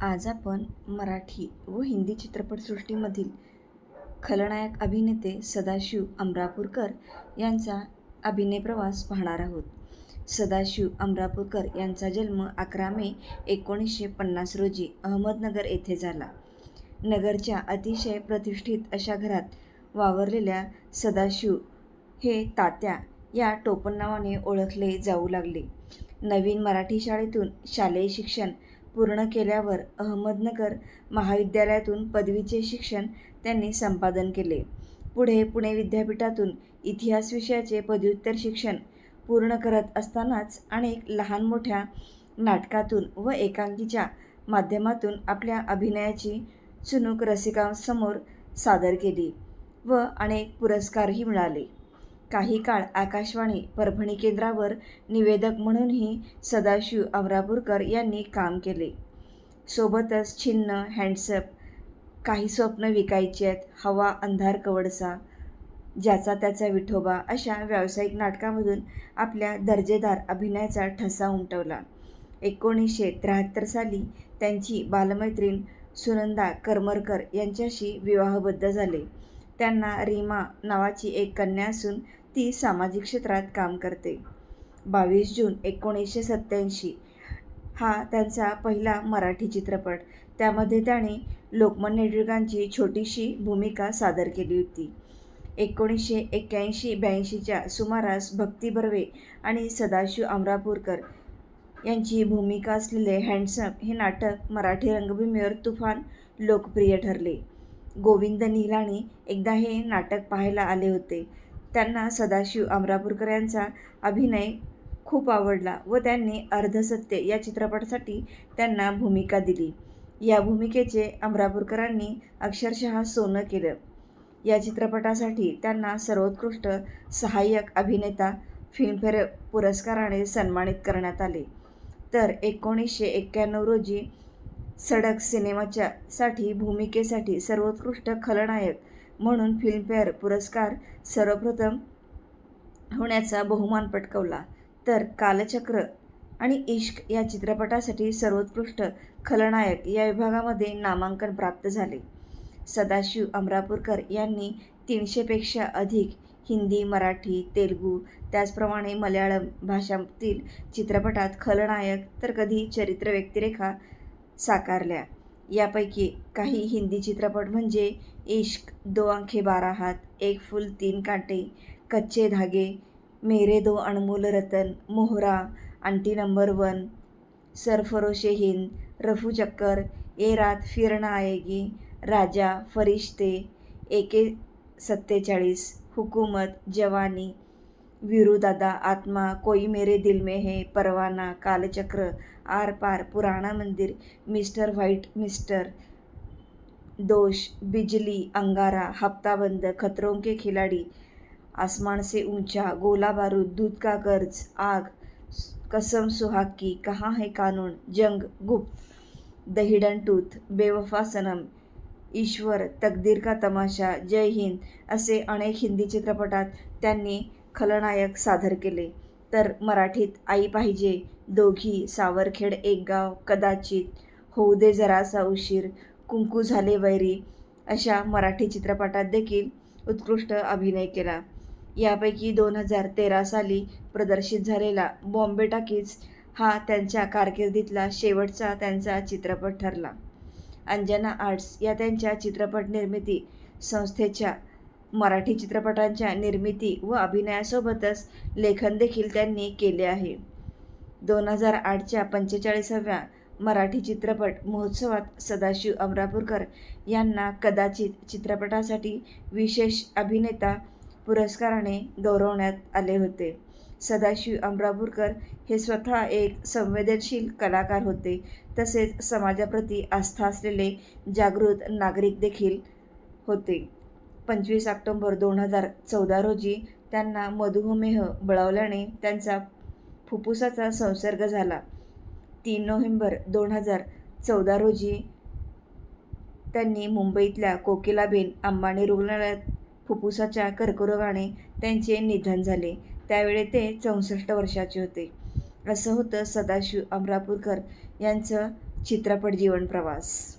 आज आपण मराठी व हिंदी चित्रपटसृष्टीमधील खलनायक अभिनेते सदाशिव अमरापूरकर यांचा अभिनय प्रवास पाहणार आहोत. सदाशिव अमरापूरकर यांचा जन्म अकरा मे एकोणीसशे पन्नास रोजी अहमदनगर येथे झाला. नगरच्या अतिशय प्रतिष्ठित अशा घरात वावरलेल्या सदाशिव हे तात्या या टोपणनावाने ओळखले जाऊ लागले. नवीन मराठी शाळेतून शालेय शिक्षण पूर्ण केल्यावर अहमदनगर महाविद्यालयातून पदवीचे शिक्षण त्यांनी संपादन केले. पुढे पुणे विद्यापीठातून इतिहास विषयाचे पदव्युत्तर शिक्षण पूर्ण करत असतानाच अनेक लहान मोठ्या नाटकातून व एकांकीच्या माध्यमातून आपल्या अभिनयाची चुनूक रसिकांसमोर सादर केली व अनेक पुरस्कारही मिळाले. काही काळ आकाशवाणी परभणी केंद्रावर निवेदक म्हणूनही सदाशिव अमरापूरकर यांनी काम केले. सोबतच छिन्न हँडसप काही स्वप्न विकायची आहेत. हवा अंधार कवडसा ज्याचा त्याचा विठोबा अशा व्यावसायिक नाटकामधून आपल्या दर्जेदार अभिनयाचा ठसा उमटवला. एकोणीसशे त्र्याहत्तर साली त्यांची बालमैत्रीण सुनंदा करमरकर यांच्याशी विवाहबद्ध झाले. त्यांना रीमा नावाची एक कन्या असून ती सामाजिक क्षेत्रात काम करते. बावीस जून एकोणीसशे सत्त्याऐंशी हा त्यांचा पहिला मराठी चित्रपट. त्यामध्ये त्याने लोकमान्य टिळकांची छोटीशी भूमिका सादर केली होती. एकोणीसशे एक्क्याऐंशी ब्याऐंशीच्या सुमारास भक्ती बर्वे आणि सदाशिव अमरापूरकर यांची भूमिका असलेले हँडसम हे नाटक मराठी रंगभूमीवर तुफान लोकप्रिय ठरले. गोविंद निहलानी एकदा हे नाटक पाहायला आले होते. त्यांना सदाशिव अमरापूरकर यांचा अभिनय खूप आवडला व त्यांनी अर्धसत्य या चित्रपटासाठी त्यांना भूमिका दिली. या भूमिकेचे अमरापूरकरांनी अक्षरशः सोनं केलं. या चित्रपटासाठी त्यांना सर्वोत्कृष्ट सहाय्यक अभिनेता फिल्मफेअर पुरस्काराने सन्मानित करण्यात आले. तर एकोणीसशे एक्क्याण्णव रोजी सडक सिनेमाच्या साठी भूमिकेसाठी सर्वोत्कृष्ट खलनायक म्हणून फिल्मफेअर पुरस्कार सर्वप्रथम होण्याचा बहुमान पटकवला. तर कालचक्र आणि इश्क या चित्रपटासाठी सर्वोत्कृष्ट खलनायक या विभागामध्ये नामांकन प्राप्त झाले. सदाशिव अमरापूरकर यांनी तीनशेपेक्षा अधिक हिंदी मराठी तेलुगू त्याचप्रमाणे मल्याळम भाषांतील चित्रपटात खलनायक तर कधी चरित्र व्यक्तिरेखा साकारल्या. यापैकी काही हिंदी चित्रपट म्हणजे इश्क दो आंखे बारा हात एक फुल तीन Kaante Kachche Dhaage Mere Do Anmol Ratan Mohra aunty number one Sarfaroshe Hind Rafoo Chakkar ए रात फिर आएगी राजा फरिश्ते एके सत्तेचाळीस हुकूमत जवानी वीरूदादा आत्मा कोई मेरे दिल में है परवाना कालचक्र आर पार पुराणा मंदिर मिस्टर व्हाईट मिस्टर दोष बिजली अंगारा हफ्ताबंद खतरों के खिलाडी आसमान से ऊंचा गोला बारूद दूध का कर्ज आग कसम सुहाग की कहाँ है कानून जंग गुप्त द हिडन टूथ बेवफा सनम ईश्वर तकदीर का तमाशा जय हिंद असे अनेक हिंदी चित्रपटात त्यांनी खलनायक सादर केले. तर मराठीत आई पाहिजे दोघी सावरखेड एक गाव कदाचित. होऊ दे जरासा उशीर कुंकू झाले वैरी. अशा मराठी चित्रपटात देखील उत्कृष्ट अभिनय केला. यापैकी दोन हजार तेरा साली प्रदर्शित झालेला बॉम्बे टाकीज हा त्यांच्या कारकिर्दीतला शेवटचा त्यांचा चित्रपट ठरला. अंजना आर्ट्स या त्यांच्या चित्रपट निर्मिती संस्थेच्या मराठी चित्रपटांच्या निर्मिती व अभिनयासोबतच लेखन देखील त्यांनी केले आहे. दोन हजार आठच्या पंचेचाळीसाव्या मराठी चित्रपट महोत्सवात सदाशिव अमरापूरकर यांना कदाचित चित्रपटासाठी विशेष अभिनेता पुरस्काराने गौरवण्यात आले होते. सदाशिव अमरापूरकर हे स्वतः एक संवेदनशील कलाकार होते. तसेच समाजाप्रती आस्था असलेले जागृत नागरिक देखील होते. पंचवीस ऑक्टोंबर दोन हजार चौदा रोजी त्यांना मधुमेह बळावल्याने त्यांचा फुफ्फुसाचा संसर्ग झाला. तीन नोव्हेंबर दोन हजार चौदा रोजी त्यांनी मुंबईतल्या कोकिलाबेन अंबानी रुग्णालयात फुफ्फुसाच्या कर्करोगाने त्यांचे निधन झाले. त्यावेळी ते चौसष्ट वर्षाचे होते. असं होतं सदाशिव अमरापूरकर यांचं चित्रपट जीवन प्रवास.